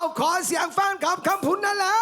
เอาขอเสียงแฟนคลับคำพุนนั่นแหละ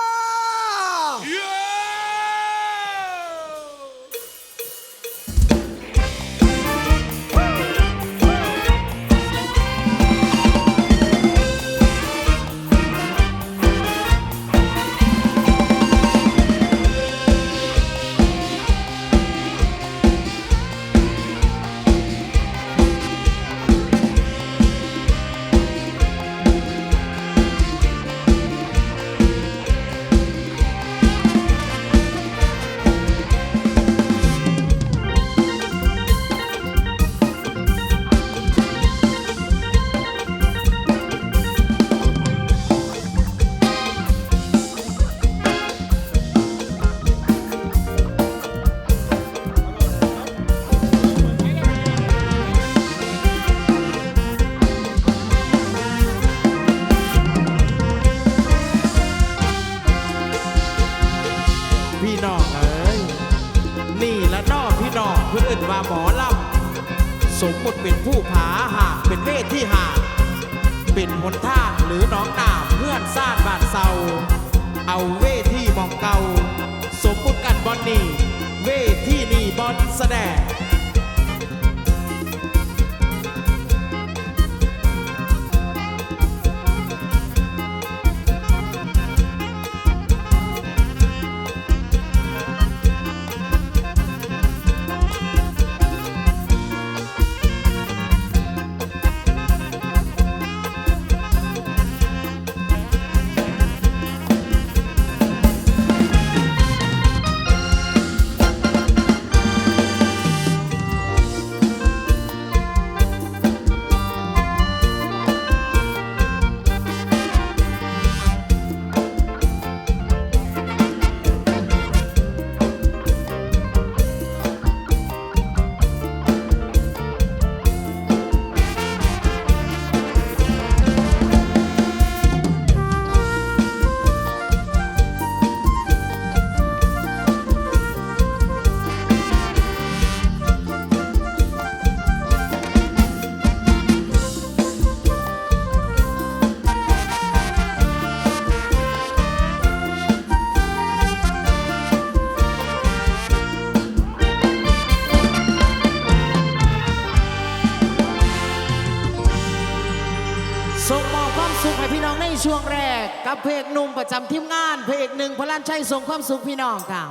านชัยส่งความสุขพี่น้องค่ะ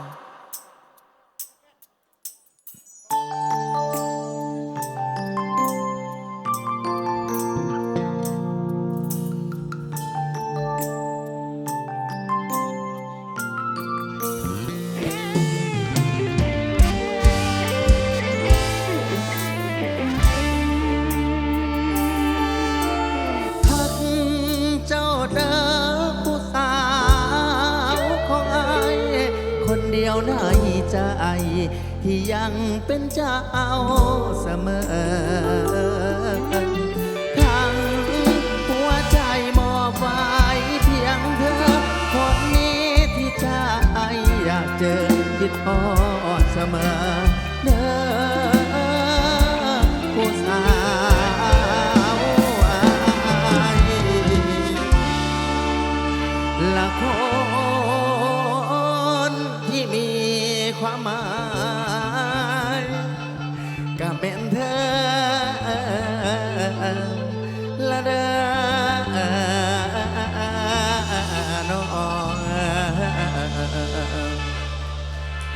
ที่ยังเป็นเจ้าเสมอ ทั้งหัวใจมอบไว้เพียงเธอ คนนี้ที่ใจอยากเจอคิดพอดเสมอเด้อ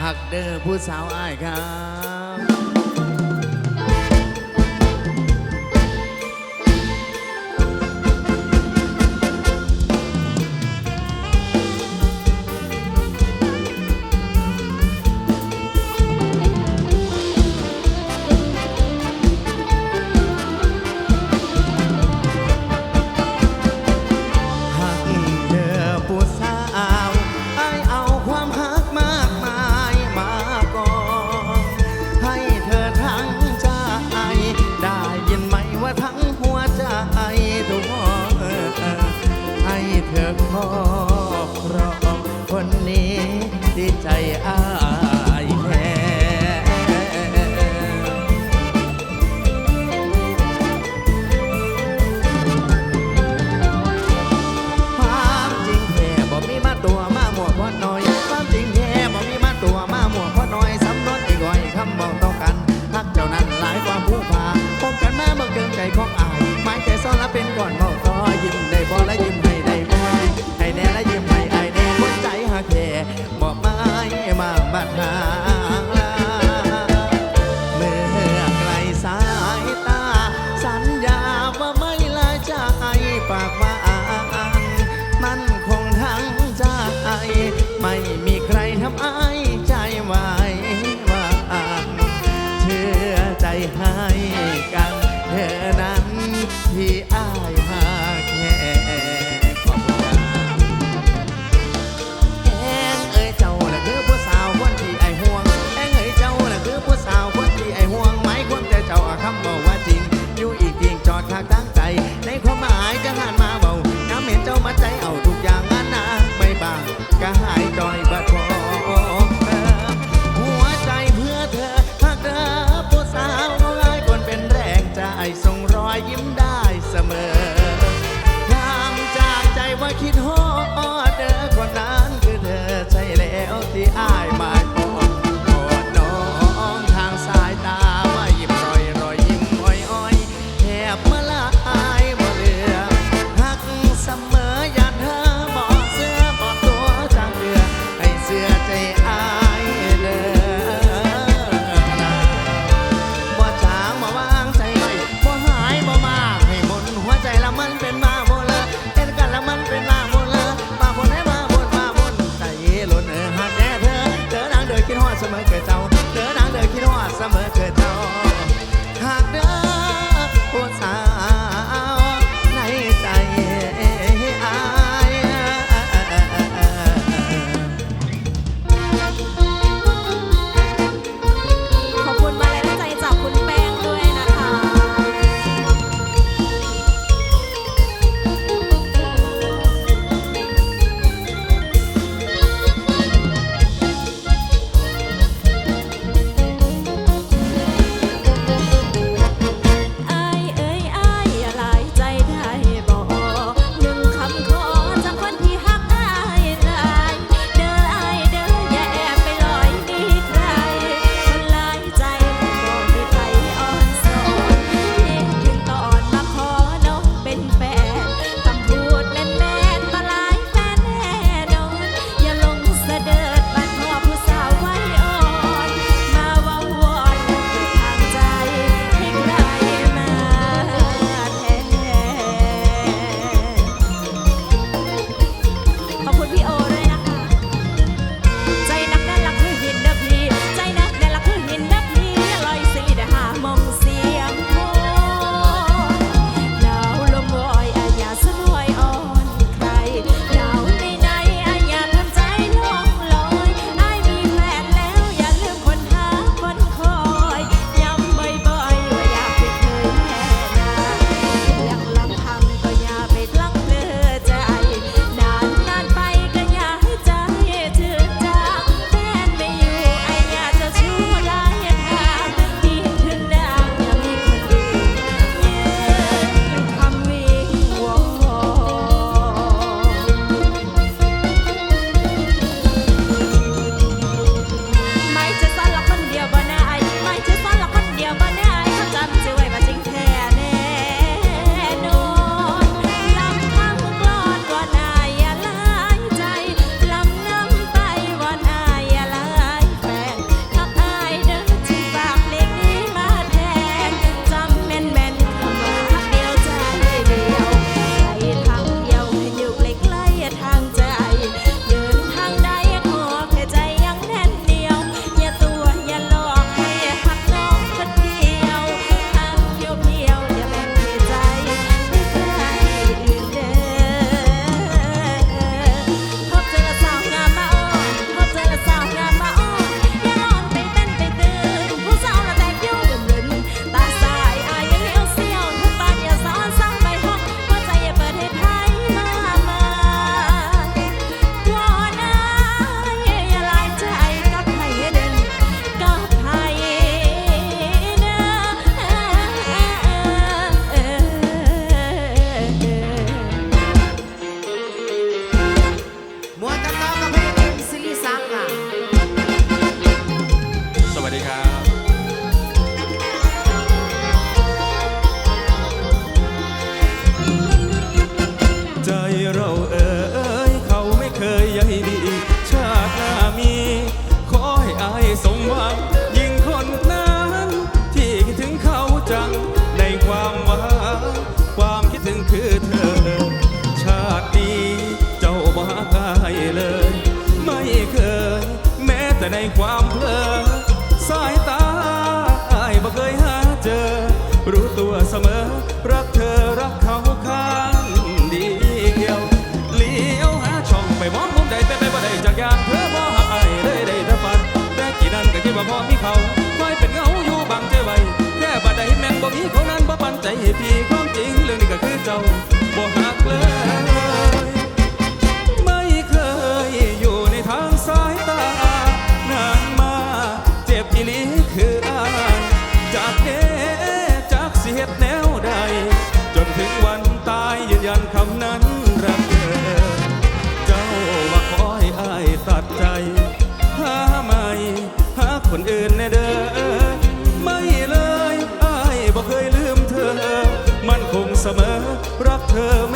หักเด้อผู้สาวอ้ายครับ one more.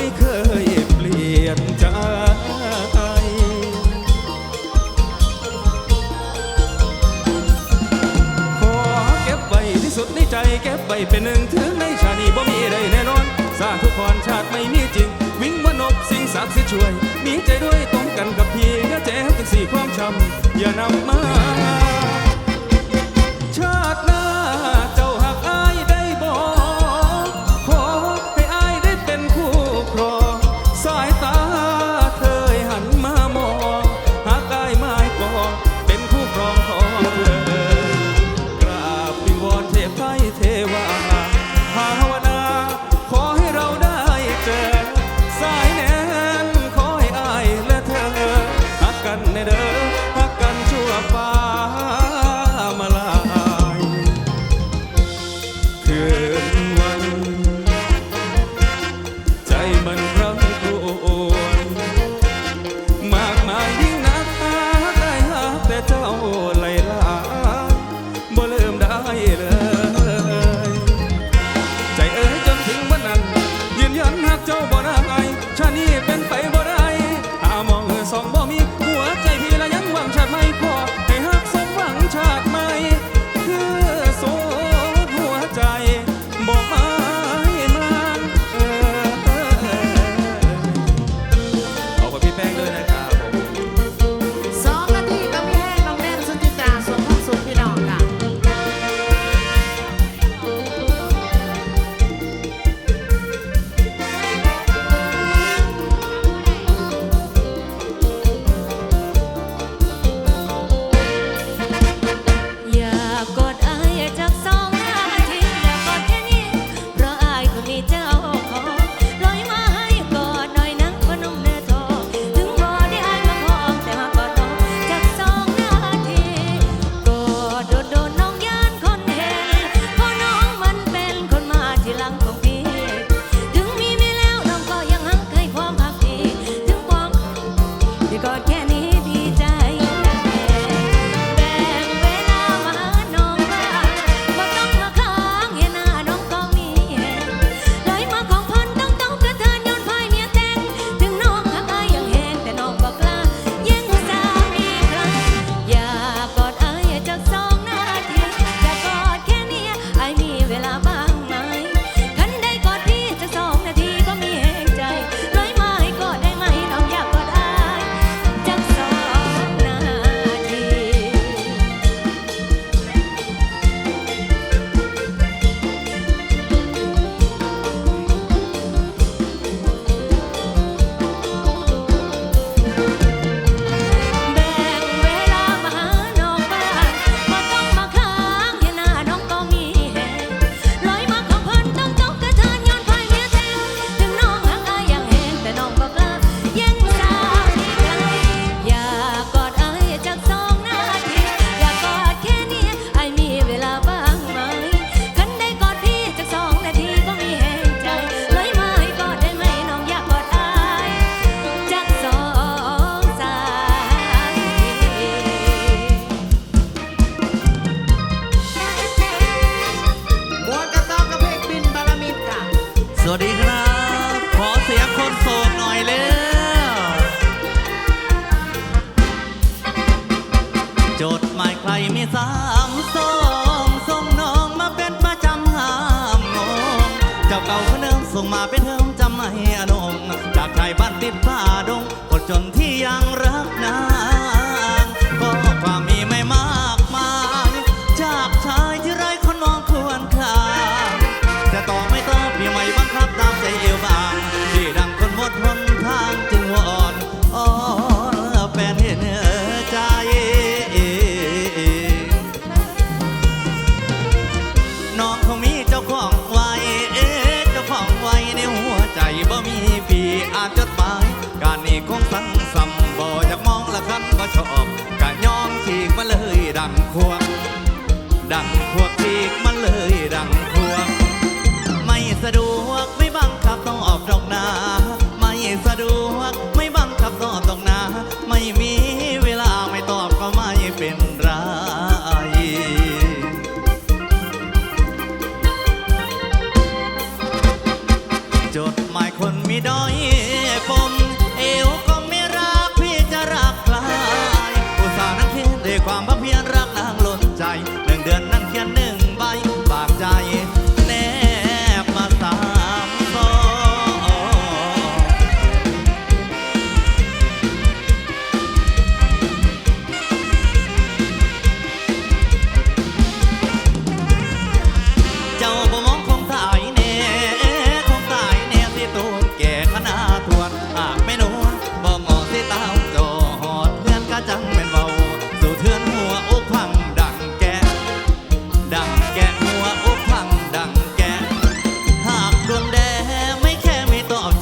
ไเคยเปลี่ยนใจขอเก็บไว้ที่สุดในใจเก็บไว้เป็นหนึ่งถึงในชาติบ่มีไดแน่นอนสร้างทุกพรชาติไม่มีจริง วิ่งมนบสิ่งสักสิทธิ์ช่วย มีใจด้วยตรงกันกับพี่อย่แจ้งกันสี่ความช้ำอย่านำมา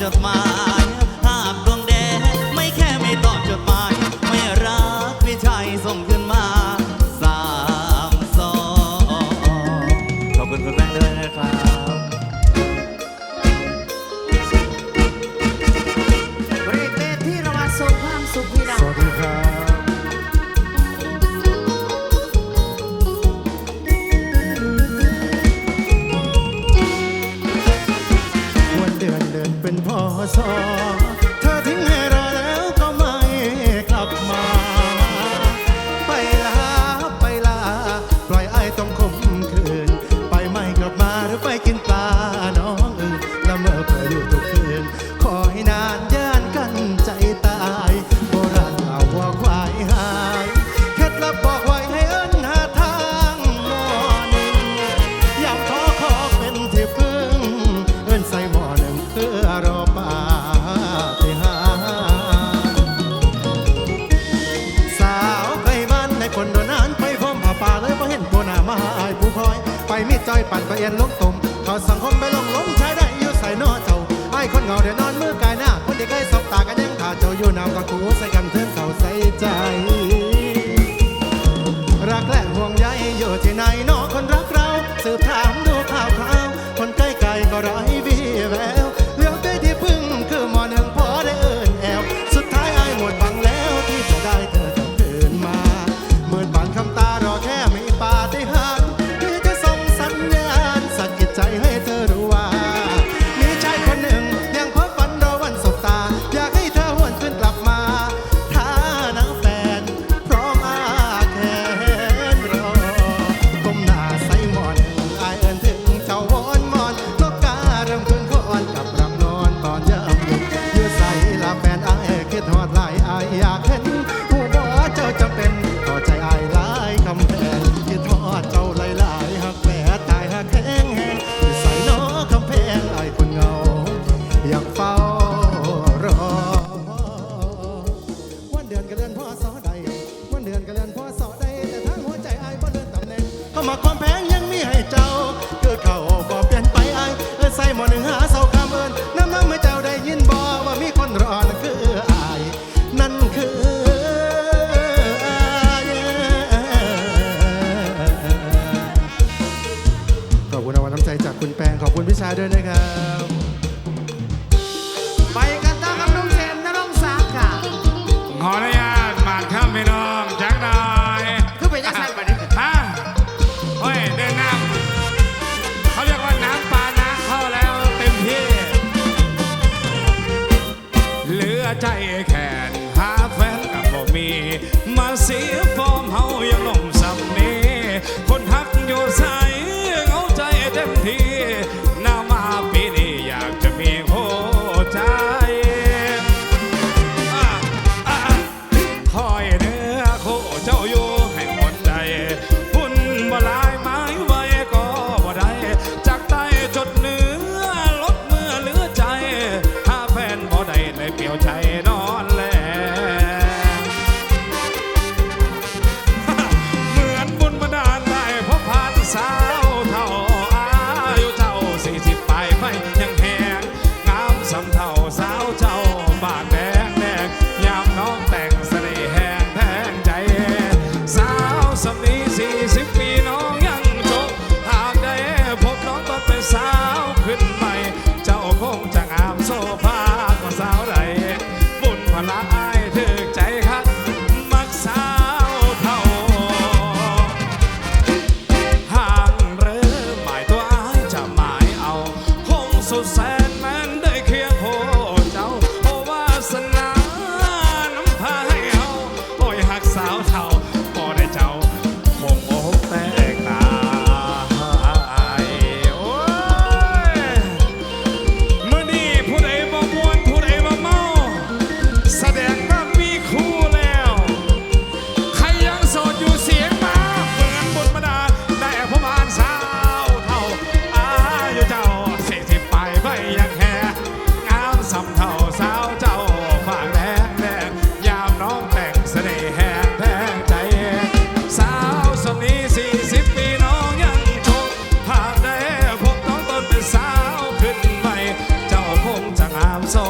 just my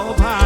ง